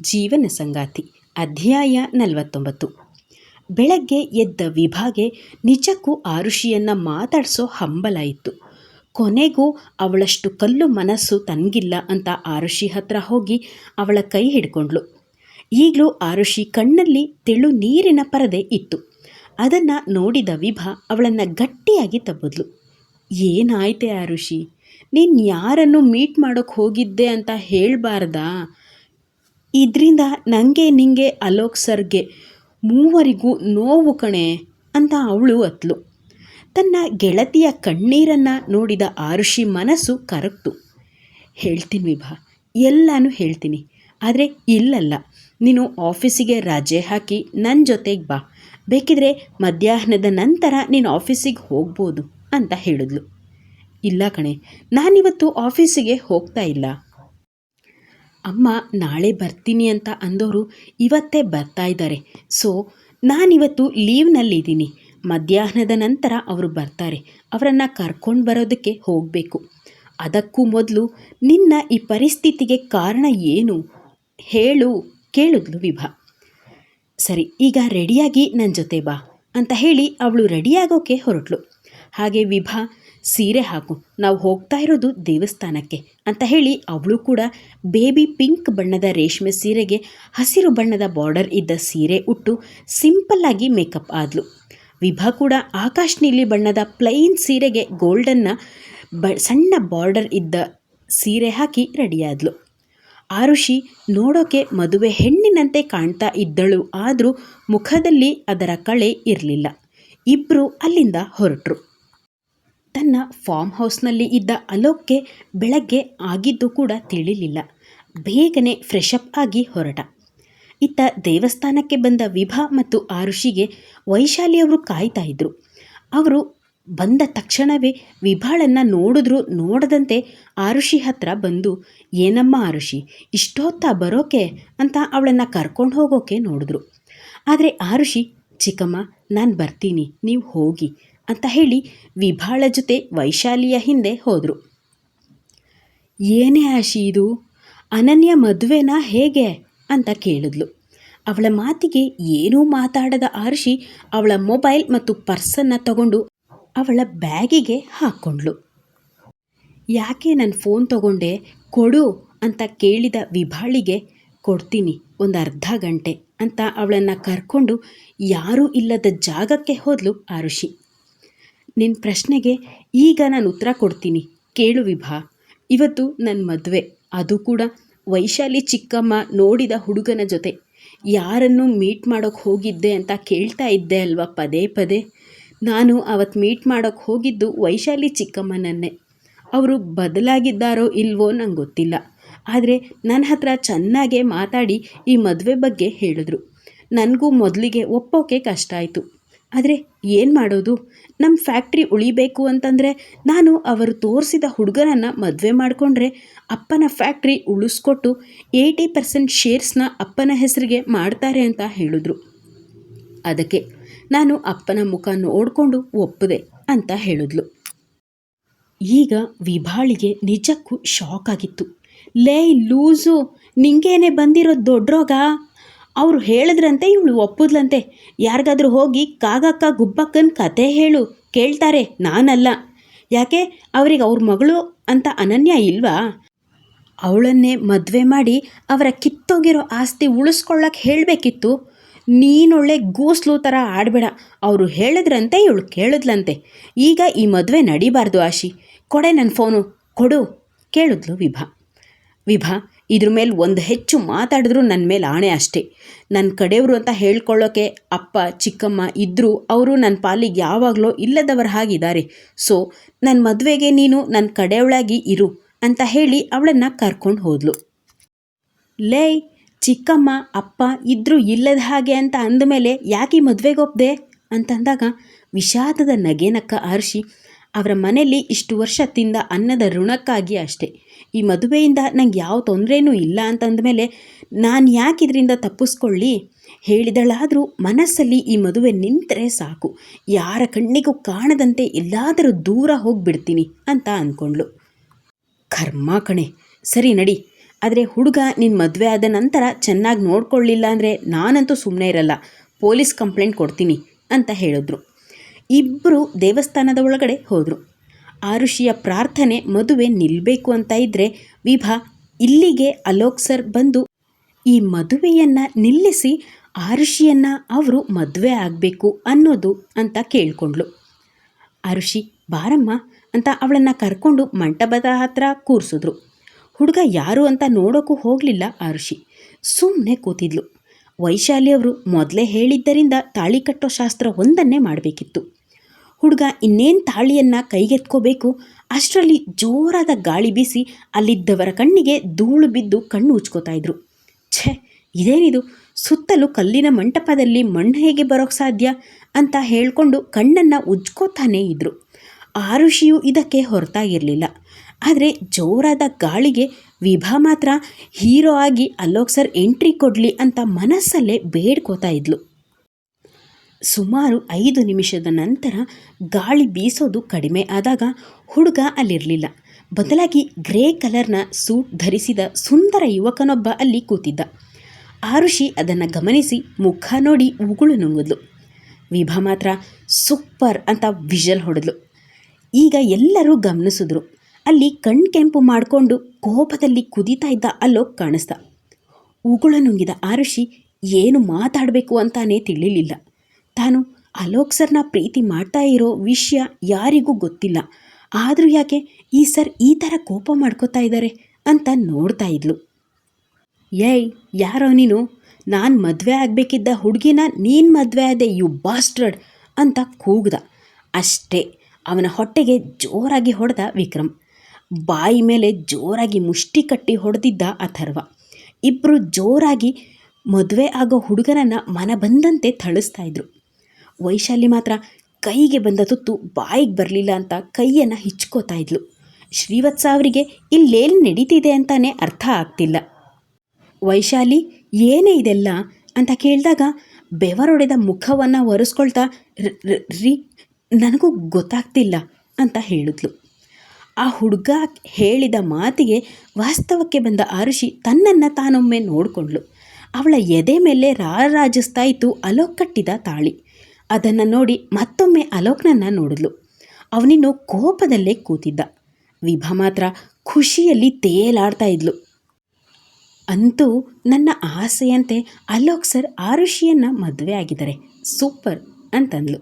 ಜೀವನ ಸಂಗಾತಿ, ಅಧ್ಯಾಯ ನಲವತ್ತೊಂಬತ್ತು. ಬೆಳಗ್ಗೆ ಎದ್ದ ವಿಭಾಗೆ ನಿಜಕ್ಕೂ ಆರುಷಿಯನ್ನು ಮಾತಾಡಿಸೋ ಹಂಬಲ ಇತ್ತು. ಕೊನೆಗೂ ಅವಳಷ್ಟು ಕಲ್ಲು ಮನಸ್ಸು ತನಗಿಲ್ಲ ಅಂತ ಆರುಷಿ ಹತ್ರ ಹೋಗಿ ಅವಳ ಕೈ ಹಿಡ್ಕೊಂಡ್ಳು. ಈಗಲೂ ಆರುಷಿ ಕಣ್ಣಲ್ಲಿ ತೆಳು ನೀರಿನ ಪರದೆ ಇತ್ತು. ಅದನ್ನು ನೋಡಿದ ವಿಭಾ ಅವಳನ್ನು ಗಟ್ಟಿಯಾಗಿ ತಬ್ಬಿದ್ಲು. ಏನಾಯ್ತೆ ಆರುಷಿ, ನೀನು ಯಾರನ್ನು ಮೀಟ್ ಮಾಡೋಕ್ಕೆ ಹೋಗಿದ್ದೆ ಅಂತ ಹೇಳಬಾರ್ದಾ? ಇದರಿಂದ ನನಗೆ ನಿಂಗೆ ಅಲೋಕ್ ಸರ್ಗೆ ಮೂವರಿಗೂ ನೋವು ಕಣೆ ಅಂತ ಅವಳು ಅತ್ಲು. ತನ್ನ ಗೆಳತಿಯ ಕಣ್ಣೀರನ್ನು ನೋಡಿದ ಆರುಷಿ ಮನಸ್ಸು ಕರಗ್ತು ಹೇಳ್ತೀನಿ ವಿಭಾ, ಎಲ್ಲನೂ ಹೇಳ್ತೀನಿ. ಆದರೆ ಇಲ್ಲಲ್ಲ, ನೀನು ಆಫೀಸಿಗೆ ರಜೆ ಹಾಕಿ ನನ್ನ ಜೊತೆಗೆ ಬಾ. ಬೇಕಿದ್ರೆ ಮಧ್ಯಾಹ್ನದ ನಂತರ ನೀನು ಆಫೀಸಿಗೆ ಹೋಗ್ಬೋದು ಅಂತ ಹೇಳಿದ್ಲು. ಇಲ್ಲ ಕಣೆ, ನಾನಿವತ್ತು ಆಫೀಸಿಗೆ ಹೋಗ್ತಾ ಇಲ್ಲ. ಅಮ್ಮ ನಾಳೆ ಬರ್ತೀನಿ ಅಂತ ಅಂದವರು ಇವತ್ತೇ ಬರ್ತಾ ಇದ್ದಾರೆ. ಸೊ, ನಾನಿವತ್ತು ಲೀವ್ನಲ್ಲಿದ್ದೀನಿ. ಮಧ್ಯಾಹ್ನದ ನಂತರ ಅವರು ಬರ್ತಾರೆ. ಅವರನ್ನು ಕರ್ಕೊಂಡು ಬರೋದಕ್ಕೆ ಹೋಗಬೇಕು. ಅದಕ್ಕೂ ಮೊದಲು ನಿನ್ನ ಈ ಪರಿಸ್ಥಿತಿಗೆ ಕಾರಣ ಏನು? ಹೇಳು, ಕೇಳಿದ್ಲು ವಿಭಾ. ಸರಿ, ಈಗ ರೆಡಿಯಾಗಿ ನನ್ನ ಜೊತೆ ಬಾ ಅಂತ ಹೇಳಿ ಅವಳು ರೆಡಿಯಾಗೋಕೆ ಹೊರಟ್ಲು. ಹಾಗೆ ವಿಭಾ ಸೀರೆ ಹಾಕು. ನಾವು ಹೋಗ್ತಾ ಇರೋದು ದೇವಸ್ಥಾನಕ್ಕೆ ಅಂತ ಹೇಳಿ ಅವಳು ಕೂಡ ಬೇಬಿ ಪಿಂಕ್ ಬಣ್ಣದ ರೇಷ್ಮೆ ಸೀರೆಗೆ ಹಸಿರು ಬಣ್ಣದ ಬಾರ್ಡರ್ ಇದ್ದ ಸೀರೆ ಉಟ್ಟು ಸಿಂಪಲ್ಲಾಗಿ ಮೇಕಪ್ ಆದಳು ವಿಭಾ ಕೂಡ ಆಕಾಶ್ ನೀಲಿ ಬಣ್ಣದ ಪ್ಲೈನ್ ಸೀರೆಗೆ ಗೋಲ್ಡನ್ನ ಬ, ಸಣ್ಣ ಬಾರ್ಡರ್ ಇದ್ದ ಸೀರೆ ಹಾಕಿ ರೆಡಿಯಾದಳು ಆರುಷಿ ನೋಡೋಕೆ ಮದುವೆ ಹೆಣ್ಣಿನಂತೆ ಕಾಣ್ತಾ ಇದ್ದಳು, ಆದರೂ ಮುಖದಲ್ಲಿ ಅದರ ಕಳೆ ಇರಲಿಲ್ಲ. ಇಬ್ಬರು ಅಲ್ಲಿಂದ ಹೊರಟರು. ತನ್ನ ಫಾರ್ಮ್ ಹೌಸ್ನಲ್ಲಿ ಇದ್ದ ಅಲೋಕ್ಗೆ ಬೆಳಗ್ಗೆ ಆಗಿದ್ದು ಕೂಡ ತಿಳಿಲಿಲ್ಲ. ಬೇಗನೆ ಫ್ರೆಶ್ ಆಗಿ ಹೊರಟ. ಇತ್ತ ದೇವಸ್ಥಾನಕ್ಕೆ ಬಂದ ವಿಭಾ ಮತ್ತು ಆರುಷಿಗೆ ವೈಶಾಲಿಯವರು ಕಾಯ್ತಾ ಇದ್ರು. ಅವರು ಬಂದ ತಕ್ಷಣವೇ ವಿಭಾಳನ್ನು ನೋಡಿದ್ರು ನೋಡದಂತೆ ಆರುಷಿ ಹತ್ರ ಬಂದು, ಏನಮ್ಮ ಆರುಷಿ, ಇಷ್ಟೊತ್ತ ಬರೋಕೆ? ಅಂತ ಅವಳನ್ನು ಕರ್ಕೊಂಡು ಹೋಗೋಕೆ ನೋಡಿದ್ರು. ಆದರೆ ಆರುಷಿ, ಚಿಕ್ಕಮ್ಮ, ನಾನು ಬರ್ತೀನಿ, ನೀವು ಹೋಗಿ. ಅಂತ ಹೇಳಿ ವಿಭಾಳ ಜೊತೆ ವೈಶಾಲಿಯ ಹಿಂದೆ ಹೋದರು. ಏನೇ ಆಶಿ ಇದು? ಅನನ್ಯ ಮದುವೆನ ಹೇಗೆ? ಅಂತ ಕೇಳಿದ್ಲು. ಅವಳ ಮಾತಿಗೆ ಏನೂ ಮಾತಾಡದ ಆರ್ಷಿ ಅವಳ ಮೊಬೈಲ್ ಮತ್ತು ಪರ್ಸನ್ನು ತಗೊಂಡು ಅವಳ ಬ್ಯಾಗಿಗೆ ಹಾಕ್ಕೊಂಡ್ಳು ಯಾಕೆ ನನ್ನ ಫೋನ್ ತಗೊಂಡೆ? ಕೊಡು ಅಂತ ಕೇಳಿದ ವಿಭಾಳಿಗೆ, ಕೊಡ್ತೀನಿ ಒಂದು ಅರ್ಧ ಗಂಟೆ ಅಂತ ಅವಳನ್ನು ಕರ್ಕೊಂಡು ಯಾರೂ ಇಲ್ಲದ ಜಾಗಕ್ಕೆ ಹೋದ್ಲು ಆರುಷಿ ನಿನ್ನ ಪ್ರಶ್ನೆಗೆ ಈಗ ನಾನು ಉತ್ತರ ಕೊಡ್ತೀನಿ. ಕೇಳು ವಿಭಾ. ಇವತ್ತು ನನ್ನ ಮದುವೆ. ಅದು ಕೂಡ ವೈಶಾಲಿ ಚಿಕ್ಕಮ್ಮ ನೋಡಿದ ಹುಡುಗನ ಜೊತೆ. ಯಾರನ್ನು ಮೀಟ್ ಮಾಡೋಕ್ಕೆ ಹೋಗಿದ್ದೆ ಅಂತ ಕೇಳ್ತಾ ಇದ್ದೆ ಅಲ್ವಾ ಪದೇ ಪದೇ. ನಾನು ಅವತ್ತು ಮೀಟ್ ಮಾಡೋಕ್ಕೆ ಹೋಗಿದ್ದು ವೈಶಾಲಿ ಚಿಕ್ಕಮ್ಮನನ್ನೇ. ಅವರು ಬದಲಾಗಿದ್ದಾರೋ ಇಲ್ವೋ ನಂಗೆ ಗೊತ್ತಿಲ್ಲ. ಆದರೆ ನನ್ನ ಹತ್ರ ಚೆನ್ನಾಗೇ ಮಾತಾಡಿ ಈ ಮದುವೆ ಬಗ್ಗೆ ಹೇಳಿದ್ರು. ನನಗೂ ಮೊದಲಿಗೆ ಒಪ್ಪೋಕೆ ಕಷ್ಟ ಆಯಿತು. ಆದರೆ ಏನು ಮಾಡೋದು? ನಮ್ಮ ಫ್ಯಾಕ್ಟ್ರಿ ಉಳಿಬೇಕು ಅಂತಂದರೆ ನಾನು ಅವರು ತೋರಿಸಿದ ಹುಡುಗನನ್ನು ಮದುವೆ ಮಾಡಿಕೊಂಡ್ರೆ ಅಪ್ಪನ ಫ್ಯಾಕ್ಟ್ರಿ ಉಳಿಸ್ಕೊಟ್ಟು ಏಯ್ಟಿ ಪರ್ಸೆಂಟ್ ಶೇರ್ಸ್ನ ಅಪ್ಪನ ಹೆಸರಿಗೆ ಮಾಡ್ತಾರೆ ಅಂತ ಹೇಳಿದ್ರು. ಅದಕ್ಕೆ ನಾನು ಅಪ್ಪನ ಮುಖ ನೋಡಿಕೊಂಡು ಒಪ್ಪದೆ ಅಂತ ಹೇಳಿದ್ಲು. ಈಗ ವಿಭಾಳಿಗೆ ನಿಜಕ್ಕೂ ಶಾಕ್ ಆಗಿತ್ತು. ಲೇ ಲೂಸು, ನಿಂಗೇನೆ ಬಂದಿರೋ ದೊಡ್ಡ ರೋಗ? ಅವರು ಹೇಳಿದ್ರಂತೆ, ಇವಳು ಒಪ್ಪುದ್ಲಂತೆ. ಯಾರಿಗಾದ್ರೂ ಹೋಗಿ ಕಾಗಕ್ಕ ಗುಬ್ಬಕ್ಕನ ಕತೆ ಹೇಳು, ಕೇಳ್ತಾರೆ, ನಾನಲ್ಲ. ಯಾಕೆ, ಅವ್ರಿಗೆ ಅವ್ರ ಮಗಳು ಅಂತ ಅನನ್ಯ ಇಲ್ವಾ? ಅವಳನ್ನೇ ಮದುವೆ ಮಾಡಿ ಅವರ ಕಿತ್ತೋಗಿರೋ ಆಸ್ತಿ ಉಳಿಸ್ಕೊಳ್ಳೋಕೆ ಹೇಳಬೇಕಿತ್ತು. ನೀನೊಳ್ಳೆ ಗೂಸ್ಲು ಥರ ಆಡಬೇಡ. ಅವರು ಹೇಳಿದ್ರಂತೆ, ಇವಳು ಕೇಳಿದ್ಲಂತೆ. ಈಗ ಈ ಮದುವೆ ನಡಿಬಾರ್ದು ಆಶಿ. ಕೊಡೆ ನನ್ನ ಫೋನು, ಕೊಡು, ಕೇಳಿದ್ಲು ವಿಭಾ. ವಿಭಾ ಇದ್ರ ಮೇಲೆ ಒಂದು ಹೆಚ್ಚು ಮಾತಾಡಿದ್ರು ನನ್ನ ಮೇಲೆ ಆಣೆ ಅಷ್ಟೇ. ನನ್ನ ಕಡೆಯವರು ಅಂತ ಹೇಳ್ಕೊಳ್ಳೋಕೆ ಅಪ್ಪ, ಚಿಕ್ಕಮ್ಮ ಇದ್ದರೂ ಅವರು ನನ್ನ ಪಾಲಿಗೆ ಯಾವಾಗಲೂ ಇಲ್ಲದವರ ಹಾಗಿದ್ದಾರೆ ಸೊ ನನ್ನ ಮದುವೆಗೆ ನೀನು ನನ್ನ ಕಡೆಯವಳಾಗಿ ಇರು ಅಂತ ಹೇಳಿ ಅವಳನ್ನು ಕರ್ಕೊಂಡು ಹೋದ್ಲು. ಲೇ, ಚಿಕ್ಕಮ್ಮ, ಅಪ್ಪ ಇದ್ರೂ ಇಲ್ಲದ ಹಾಗೆ ಅಂತ ಅಂದಮೇಲೆ ಯಾಕೆ ಮದುವೆಗೆ ಒಪ್ಪದೆ ಅಂತಂದಾಗ ವಿಷಾದದ ನಗೆನಕ್ಕ ಆರಿಸಿ ಅವರ ಮನೆಯಲ್ಲಿ ಇಷ್ಟು ವರ್ಷ ತಿಂದ ಅನ್ನದ ಋಣಕ್ಕಾಗಿ ಅಷ್ಟೇ. ಈ ಮದುವೆಯಿಂದ ನಂಗೆ ಯಾವ ತೊಂದರೆನೂ ಇಲ್ಲ ಅಂತಂದಮೇಲೆ ನಾನು ಯಾಕೆ ಇದರಿಂದ ತಪ್ಪಿಸ್ಕೊಳ್ಳಿ? ಹೇಳಿದಳಾದರೂ ಮನಸ್ಸಲ್ಲಿ ಈ ಮದುವೆ ನಿಂತರೆ ಸಾಕು. ಯಾರ ಕಣ್ಣಿಗೂ ಕಾಣದಂತೆ ಎಲ್ಲಾದರೂ ದೂರ ಹೋಗಿಬಿಡ್ತೀನಿ ಅಂತ ಅಂದ್ಕೊಂಡ್ಳು. ಕರ್ಮ ಕಣೆ. ಸರಿ ನಡಿ. ಆದರೆ ಹುಡುಗ ನಿನ್ನ ಮದುವೆ ಆದ ನಂತರ ಚೆನ್ನಾಗಿ ನೋಡ್ಕೊಳ್ಳಿಲ್ಲ ಅಂದರೆ ನಾನಂತೂ ಸುಮ್ಮನೆ ಇರಲ್ಲ. ಪೊಲೀಸ್ ಕಂಪ್ಲೇಂಟ್ ಕೊಡ್ತೀನಿ ಅಂತ ಹೇಳಿದ್ರು. ಇಬ್ಬರು ದೇವಸ್ಥಾನದ ಒಳಗಡೆ ಹೋದರು. ಆರುಷಿಯ ಪ್ರಾರ್ಥನೆ ಮದುವೆ ನಿಲ್ಲಬೇಕು ಅಂತ ಇದ್ದರೆ ವಿಭಾ ಇಲ್ಲಿಗೆ ಅಲೋಕ್ ಸರ್ ಬಂದು ಈ ಮದುವೆಯನ್ನು ನಿಲ್ಲಿಸಿ ಆರುಷಿಯನ್ನು ಅವರು ಮದುವೆ ಆಗಬೇಕು ಅನ್ನೋದು ಅಂತ ಕೇಳಿಕೊಂಡ್ಳು. ಆರುಷಿ, ಬಾರಮ್ಮ ಅಂತ ಅವಳನ್ನು ಕರ್ಕೊಂಡು ಮಂಟಪದ ಹತ್ರ ಕೂರಿಸಿದ್ರು. ಹುಡುಗ ಯಾರು ಅಂತ ನೋಡೋಕ್ಕೂ ಹೋಗಲಿಲ್ಲ ಆರುಷಿ. ಸುಮ್ಮನೆ ಕೂತಿದ್ಲು. ವೈಶಾಲಿ ಅವರು ಮೊದಲೇ ಹೇಳಿದ್ದರಿಂದ ತಾಳಿ ಕಟ್ಟೋ ಶಾಸ್ತ್ರ ಒಂದನ್ನೇ ಮಾಡಬೇಕಿತ್ತು. ಹುಡುಗ ಇನ್ನೇನು ತಾಳಿಯನ್ನು ಕೈಗೆತ್ಕೋಬೇಕು? ಅಷ್ಟರಲ್ಲಿ ಜೋರಾದ ಗಾಳಿ ಬೀಸಿ ಅಲ್ಲಿದ್ದವರ ಕಣ್ಣಿಗೆ ಧೂಳು ಬಿದ್ದು ಕಣ್ಣು ಉಚ್ಕೋತಾ ಇದ್ರು. ಛೇ, ಇದೇನಿದು? ಸುತ್ತಲೂ ಕಲ್ಲಿನ ಮಂಟಪದಲ್ಲಿ ಮಣ್ಣು ಹೇಗೆ ಬರೋಕ್ಕೆ ಸಾಧ್ಯ ಅಂತ ಹೇಳಿಕೊಂಡು ಕಣ್ಣನ್ನು ಉಜ್ಕೋತಾನೇ ಇದ್ರು. ಋಷಿಯು ಇದಕ್ಕೆ ಹೊರತಾಗಿರಲಿಲ್ಲ ಆದರೆ ಜೋರಾದ ಗಾಳಿಗೆ ವಿಭಾ ಮಾತ್ರ ಹೀರೋ ಆಗಿ ಅಲೋಕ್ ಸರ್ ಎಂಟ್ರಿ ಕೊಡಲಿ ಅಂತ ಮನಸ್ಸಲ್ಲೇ ಬೇಡ್ಕೋತಾ ಇದ್ಲು. ಸುಮಾರು ಐದು ನಿಮಿಷದ ನಂತರ ಗಾಳಿ ಬೀಸೋದು ಕಡಿಮೆ ಆದಾಗ ಹುಡುಗ ಅಲ್ಲಿರಲಿಲ್ಲ. ಬದಲಾಗಿ ಗ್ರೇ ಕಲರ್ನ ಸೂಟ್ ಧರಿಸಿದ ಸುಂದರ ಯುವಕನೊಬ್ಬ ಅಲ್ಲಿ ಕೂತಿದ್ದ. ಆರುಷಿ ಅದನ್ನು ಗಮನಿಸಿ ಮುಖ ನೋಡಿ ಉಗುಳು ನುಂಗಿದ್ಲು. ವಿಭಾ ಮಾತ್ರ ಸೂಪರ್ ಅಂತ ವಿಷಲ್ ಹೊಡೆದ್ಲು. ಈಗ ಎಲ್ಲರೂ ಗಮನಿಸಿದ್ರು. ಅಲ್ಲಿ ಕಣ್ಕೆಂಪು ಮಾಡಿಕೊಂಡು ಕೋಪದಲ್ಲಿ ಕುದೀತಾ ಇದ್ದ ಅಲೋಕ್ ಕಾಣಿಸ್ದ. ಉಗುಳು ನುಂಗಿದ ಆರುಷಿ ಏನು ಮಾತಾಡಬೇಕು ಅಂತಾನೇ ತಿಳಿಲಿಲ್ಲ. ತಾನು ಅಲೋಕ್ ಸರ್ನ ಪ್ರೀತಿ ಮಾಡ್ತಾ ಇರೋ ವಿಷಯ ಯಾರಿಗೂ ಗೊತ್ತಿಲ್ಲ. ಆದರೂ ಯಾಕೆ ಈ ಸರ್ ಈ ಥರ ಕೋಪ ಮಾಡ್ಕೋತಾ ಇದ್ದಾರೆ ಅಂತ ನೋಡ್ತಾ ಇದ್ಲು. ಏಯ್, ಯಾರೋ ನೀನು? ನಾನು ಮದುವೆ ಆಗಬೇಕಿದ್ದ ಹುಡುಗಿನ ನೀನು ಮದುವೆ ಆದೆ, ಯು ಬಾಸ್ಟ್ರಡ್ ಅಂತ ಕೂಗ್ದ. ಅಷ್ಟೇ, ಅವನ ಹೊಟ್ಟೆಗೆ ಜೋರಾಗಿ ಹೊಡೆದ ವಿಕ್ರಮ್. ಬಾಯಿ ಮೇಲೆ ಜೋರಾಗಿ ಮುಷ್ಟಿ ಕಟ್ಟಿ ಹೊಡೆದಿದ್ದ ಅಥರ್ವ. ಇಬ್ಬರು ಜೋರಾಗಿ ಮದುವೆ ಆಗೋ ಹುಡುಗನನ್ನು ಮನ ಬಂದಂತೆ ಥಳಿಸ್ತಾ ಇದ್ರು. ವೈಶಾಲಿ ಮಾತ್ರ ಕೈಗೆ ಬಂದ ತುತ್ತು ಬಾಯಿಗೆ ಬರಲಿಲ್ಲ ಅಂತ ಕೈಯನ್ನು ಹಿಚ್ಕೋತಾ ಇದ್ಲು. ಶ್ರೀವತ್ಸ ಅವರಿಗೆ ಇಲ್ಲೇನು ನಡೀತಿದೆ ಅಂತಾನೆ ಅರ್ಥ ಆಗ್ತಿಲ್ಲ. ವೈಶಾಲಿ, ಏನೇ ಇದೆಲ್ಲ ಅಂತ ಕೇಳಿದಾಗ ಬೆವರೊಡೆದ ಮುಖವನ್ನು ಒರೆಸ್ಕೊಳ್ತಾ, "ರ್- ನನಗೂ ಗೊತ್ತಾಗ್ತಿಲ್ಲ ಅಂತ ಹೇಳಿದ್ಲು. ಆ ಹುಡುಗ ಹೇಳಿದ ಮಾತಿಗೆ ವಾಸ್ತವಕ್ಕೆ ಬಂದ ಆರುಷಿ ತನ್ನನ್ನು ತಾನೊಮ್ಮೆ ನೋಡಿಕೊಂಡ್ಳು. ಅವಳ ಎದೆ ಮೇಲೆ ರಾರಾಜಿಸ್ತಾ ಇತ್ತು ಅಲೋಕಟ್ಟಿದ ತಾಳಿ. ಅದನ್ನು ನೋಡಿ ಮತ್ತೊಮ್ಮೆ ಅಲೋಕ್ನನ್ನ ನೋಡಿದ್ಲು. ಅವನಿನ್ನು ಕೋಪದಲ್ಲೇ ಕೂತಿದ್ದ. ವಿಭಾ ಮಾತ್ರ ಖುಷಿಯಲ್ಲಿ ತೇಲಾಡ್ತಾ ಇದ್ಲು. ಅಂತೂ ನನ್ನ ಆಸೆಯಂತೆ ಅಲೋಕ್ ಸರ್ ಆರುಷಿಯನ್ನು ಮದುವೆ ಆಗಿದ್ದಾರೆ. ಸೂಪರ್ ಅಂತಂದ್ಲು.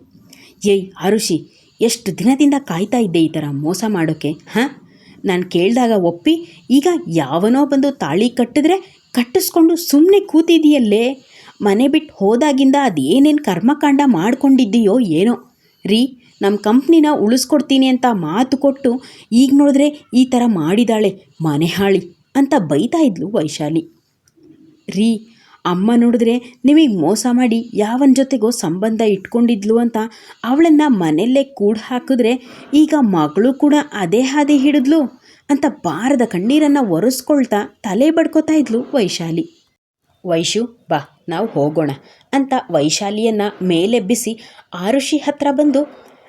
ಏಯ್ ಆರುಷಿ, ಎಷ್ಟು ದಿನದಿಂದ ಕಾಯ್ತಾ ಇದ್ದೆ ಈ ಥರ ಮೋಸ ಮಾಡೋಕ್ಕೆ ಹಾಂ? ನಾನು ಕೇಳಿದಾಗ ಒಪ್ಪಿ ಈಗ ಯಾವನೋ ಬಂದು ತಾಳಿ ಕಟ್ಟಿದ್ರೆ ಕಟ್ಟಿಸ್ಕೊಂಡು ಸುಮ್ಮನೆ ಕೂತಿದೆಯಲ್ಲೇ ಮನೆ ಬಿಟ್ಟು ಹೋದಾಗಿಂದ ಅದೇನೇನು ಕರ್ಮಕಾಂಡ ಮಾಡ್ಕೊಂಡಿದ್ದೀಯೋ ಏನೋ. ರೀ ನಮ್ಮ ಕಂಪ್ನಿನ ಉಳಿಸ್ಕೊಡ್ತೀನಿ ಅಂತ ಮಾತು ಕೊಟ್ಟು ಈಗ ನೋಡಿದ್ರೆ ಈ ಥರ ಮಾಡಿದಾಳೆ ಮನೆ ಹಾಳಿ ಅಂತ ಬೈತಾ ಇದ್ಲು ವೈಶಾಲಿ. ರೀ, ಅಮ್ಮ ನೋಡಿದ್ರೆ ನಿಮಗೆ ಮೋಸ ಮಾಡಿ ಯಾವನ ಜೊತೆಗೋ ಸಂಬಂಧ ಇಟ್ಕೊಂಡಿದ್ಲು ಅಂತ ಅವಳನ್ನು ಮನೆಯಲ್ಲೇ ಕೂಡ ಹಾಕಿದ್ರೆ ಈಗ ಮಗಳು ಕೂಡ ಅದೇ ಹಾದಿ ಹಿಡಿದ್ಲು ಅಂತ ಬಾರದ ಕಣ್ಣೀರನ್ನು ಒರೆಸ್ಕೊಳ್ತಾ ತಲೆ ಬಡ್ಕೋತಾ ಇದ್ಲು ವೈಶಾಲಿ. ವೈಶು, ಬಾ, ನಾವು ಹೋಗೋಣ ಅಂತ ವೈಶಾಲಿಯನ್ನು ಮೇಲೆಬ್ಬಿಸಿ ಆರುಷಿ ಹತ್ರ ಬಂದು,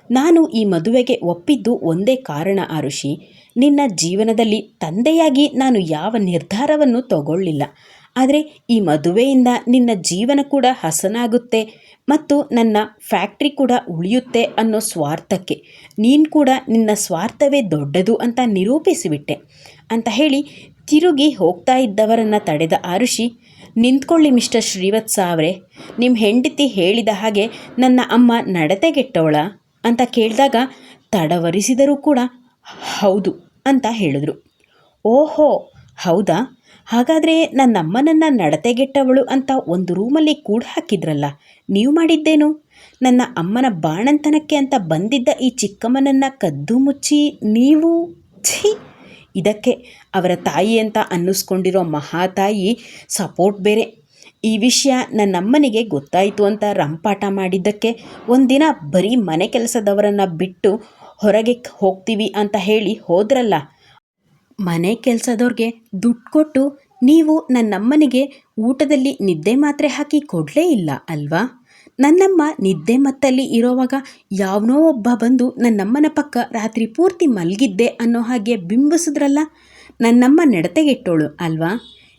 ನಾನು ಈ ಮದುವೆಗೆ ಒಪ್ಪಿದ್ದು ಒಂದೇ ಕಾರಣ ಆರುಷಿ, ನಿನ್ನ ಜೀವನದಲ್ಲಿ ತಂದೆಯಾಗಿ ನಾನು ಯಾವ ನಿರ್ಧಾರವನ್ನು ತಗೊಳ್ಳಿಲ್ಲ. ಆದರೆ ಈ ಮದುವೆಯಿಂದ ನಿನ್ನ ಜೀವನ ಕೂಡ ಹಸನಾಗುತ್ತೆ ಮತ್ತು ನನ್ನ ಫ್ಯಾಕ್ಟ್ರಿ ಕೂಡ ಉಳಿಯುತ್ತೆ ಅನ್ನೋ ಸ್ವಾರ್ಥಕ್ಕೆ, ನೀನು ಕೂಡ ನಿನ್ನ ಸ್ವಾರ್ಥವೇ ದೊಡ್ಡದು ಅಂತ ನಿರೂಪಿಸಿಬಿಟ್ಟೆ. ಅಂತ ಹೇಳಿ ತಿರುಗಿ ಹೋಗ್ತಾ ಇದ್ದವರನ್ನು ತಡೆದ ಆರುಷಿ ನಿಂತ್ಕೊಳ್ಳಿ ಮಿಸ್ಟರ್ ಶ್ರೀವತ್ಸ ಅವರೇ. ನಿಮ್ಮ ಹೆಂಡತಿ ಹೇಳಿದ ಹಾಗೆ ನನ್ನ ಅಮ್ಮ ನಡತೆಗೆಟ್ಟವಳ ಅಂತ ಕೇಳಿದಾಗ ತಡವರಿಸಿದರೂ ಕೂಡ ಹೌದು ಅಂತ ಹೇಳಿದ್ರು. ಓಹೋ, ಹೌದಾ? ಹಾಗಾದರೆ ನನ್ನ ಅಮ್ಮನನ್ನು ನಡತೆಗೆಟ್ಟವಳು ಅಂತ ಒಂದು ರೂಮಲ್ಲಿ ಕೂಡ ಹಾಕಿದ್ರಲ್ಲ, ನೀವು ಮಾಡಿದ್ದೇನು? ನನ್ನ ಅಮ್ಮನ ಬಾಣಂತನಕ್ಕೆ ಅಂತ ಬಂದಿದ್ದ ಈ ಚಿಕ್ಕಮ್ಮನನ್ನು ಕದ್ದು ಮುಚ್ಚಿ ನೀವು ಛೀ! ಇದಕ್ಕೆ ಅವರ ತಾಯಿ ಅಂತ ಅನ್ನಿಸ್ಕೊಂಡಿರೋ ಮಹಾತಾಯಿ ಸಪೋರ್ಟ್ ಬೇರೆ. ಈ ವಿಷಯ ನನ್ನಮ್ಮನಿಗೆ ಗೊತ್ತಾಯಿತು ಅಂತ ರಂಪಾಟ ಮಾಡಿದ್ದಕ್ಕೆ ಒಂದಿನ ಬರೀ ಮನೆ ಕೆಲಸದವರನ್ನು ಬಿಟ್ಟು ಹೊರಗೆ ಹೋಗ್ತೀವಿ ಅಂತ ಹೇಳಿ ಹೋದ್ರಲ್ಲ. ಮನೆ ಕೆಲಸದವ್ರಿಗೆ ದುಡ್ಡು ಕೊಟ್ಟು ನೀವು ನನ್ನಮ್ಮನಿಗೆ ಊಟದಲ್ಲಿ ನಿದ್ದೆ ಮಾತ್ರೆ ಹಾಕಿ ಕೊಡಲೇ ಇಲ್ಲ ಅಲ್ವಾ? ನನ್ನಮ್ಮ ನಿದ್ದೆ ಮತ್ತಲ್ಲಿ ಇರೋವಾಗ ಯಾವನೋ ಒಬ್ಬ ಬಂದು ನನ್ನಮ್ಮನ ಪಕ್ಕ ರಾತ್ರಿ ಪೂರ್ತಿ ಮಲಗಿದ್ದೆ ಅನ್ನೋ ಹಾಗೆ ಬಿಂಬಿಸಿದ್ರಲ್ಲ? ನನ್ನಮ್ಮ ನಡತೆಗೆಟ್ಟೋಳು, ಅಲ್ವಾ?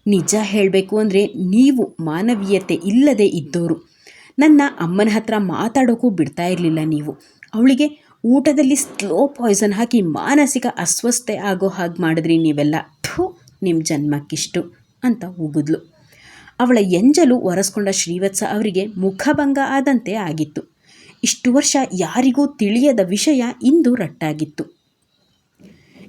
ನಿಜ ಹೇಳಬೇಕು ಅಂದರೆ ನೀವು ಮಾನವೀಯತೆ ಇಲ್ಲದೆ ಇದ್ದೋರು. ನನ್ನ ಅಮ್ಮನ ಹತ್ರ ಮಾತಾಡೋಕ್ಕೂ ಬಿಡ್ತಾ ಇರಲಿಲ್ಲ ನೀವು. ಅವಳಿಗೆ ಊಟದಲ್ಲಿ ಸ್ಲೋ ಪಾಯ್ಸನ್ ಹಾಕಿ ಮಾನಸಿಕ ಅಸ್ವಸ್ಥೆ ಆಗೋ ಹಾಗೆ ಮಾಡಿದ್ರಿ ನೀವೆಲ್ಲ. ಥೂ ನಿಮ್ಮ ಜನ್ಮಕ್ಕಿಷ್ಟು, ಅಂತ ಉಗಿದ್ಲು. ಅವಳ ಎಂಜಲು ಒರೆಸ್ಕೊಂಡ ಶ್ರೀವತ್ಸ ಅವರಿಗೆ ಮುಖಭಂಗ ಆದಂತೆ ಆಗಿತ್ತು. ಇಷ್ಟು ವರ್ಷ ಯಾರಿಗೂ ತಿಳಿಯದ ವಿಷಯ ಇಂದು ರಟ್ಟಾಗಿತ್ತು.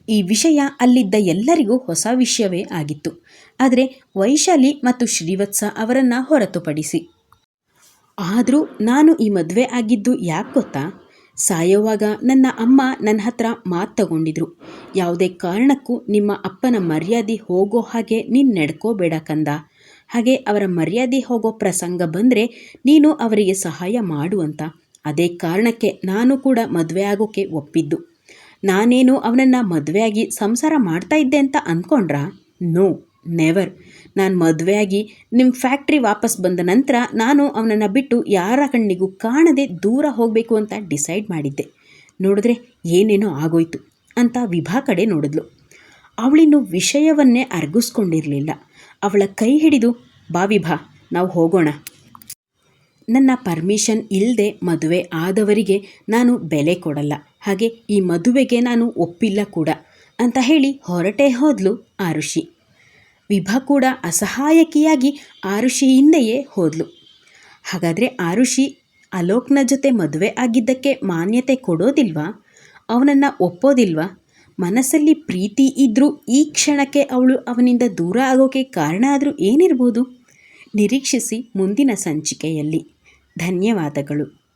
ಈ ವಿಷಯ ಅಲ್ಲಿದ್ದ ಎಲ್ಲರಿಗೂ ಹೊಸ ವಿಷಯವೇ ಆಗಿತ್ತು. ಆದರೆ ವೈಶಾಲಿ ಮತ್ತು ಶ್ರೀವತ್ಸ ಅವರನ್ನು ಹೊರತುಪಡಿಸಿ. ಆದರೂ ನಾನು ಈ ಮದುವೆ ಆಗಿದ್ದು ಯಾಕೆ ಗೊತ್ತಾ? ಸಾಯೋವಾಗ ನನ್ನ ಅಮ್ಮ ನನ್ನ ಹತ್ರ ಮಾತು ತಗೊಂಡಿದ್ರು. ಯಾವುದೇ ಕಾರಣಕ್ಕೂ ನಿಮ್ಮ ಅಪ್ಪನ ಮರ್ಯಾದೆ ಹೋಗೋ ಹಾಗೆ ನೀನು ನಡ್ಕೋಬೇಡ ಕಂದ. ಹಾಗೆ ಅವರ ಮರ್ಯಾದೆ ಹೋಗೋ ಪ್ರಸಂಗ ಬಂದರೆ ನೀನು ಅವರಿಗೆ ಸಹಾಯ ಮಾಡು ಅಂತ. ಅದೇ ಕಾರಣಕ್ಕೆ ನಾನು ಕೂಡ ಮದುವೆ ಆಗೋಕ್ಕೆ ಒಪ್ಪಿದ್ದು. ನಾನೇನು ಅವನನ್ನು ಮದುವೆಯಾಗಿ ಸಂಸಾರ ಮಾಡ್ತಾ ಇದ್ದೆ ಅಂತ ಅಂದ್ಕೊಂಡ್ರಾ ನೋ ನೆವರ್ ನಾನು ಮದುವೆಯಾಗಿ ನಿಮ್ಮ ಫ್ಯಾಕ್ಟ್ರಿ ವಾಪಸ್ ಬಂದ ನಂತರ ನಾನು ಅವನನ್ನು ಬಿಟ್ಟು ಯಾರ ಕಣ್ಣಿಗೂ ಕಾಣದೆ ದೂರ ಹೋಗಬೇಕು ಅಂತ ಡಿಸೈಡ್ ಮಾಡಿದ್ದೆ. ನೋಡಿದ್ರೆ ಏನೇನೋ ಆಗೋಯ್ತು ಅಂತ ವಿಭಾ ಕಡೆ ನೋಡಿದ್ಲು. ಅವಳಿನ್ನು ವಿಷಯವನ್ನೇ ಅರ್ಗಿಸ್ಕೊಂಡಿರಲಿಲ್ಲ. ಅವಳ ಕೈ ಹಿಡಿದು, ಬಾ ವಿಭಾ, ನಾವು ಹೋಗೋಣ. ನನ್ನ ಪರ್ಮಿಷನ್ ಇಲ್ಲದೆ ಮದುವೆ ಆದವರಿಗೆ ನಾನು ಬೆಲೆ ಕೊಡಲ್ಲ. ಹಾಗೆ ಈ ಮದುವೆಗೆ ನಾನು ಒಪ್ಪಿಲ್ಲ ಕೂಡ ಅಂತ ಹೇಳಿ ಹೊರಟೇ ಹೋದ್ಲು ಆರುಷಿ. ವಿಭಾ ಕೂಡ ಅಸಹಾಯಕಿಯಾಗಿ ಆರುಷಿಯಿಂದೆಯೇ ಹೋದ್ಲು. ಹಾಗಾದರೆ ಆರುಷಿ ಅಲೋಕ್ನ ಜೊತೆ ಮದುವೆ ಆಗಿದ್ದಕ್ಕೆ ಮಾನ್ಯತೆ ಕೊಡೋದಿಲ್ವಾ? ಅವನನ್ನು ಒಪ್ಪೋದಿಲ್ವಾ? ಮನಸ್ಸಲ್ಲಿ ಪ್ರೀತಿ ಇದ್ದರೂ ಈ ಕ್ಷಣಕ್ಕೆ ಅವಳು ಅವನಿಂದ ದೂರ ಆಗೋಕೆ ಕಾರಣ ಆದರೂ ಏನಿರ್ಬೋದು? ನಿರೀಕ್ಷಿಸಿ ಮುಂದಿನ ಸಂಚಿಕೆಯಲ್ಲಿ. ಧನ್ಯವಾದಗಳು.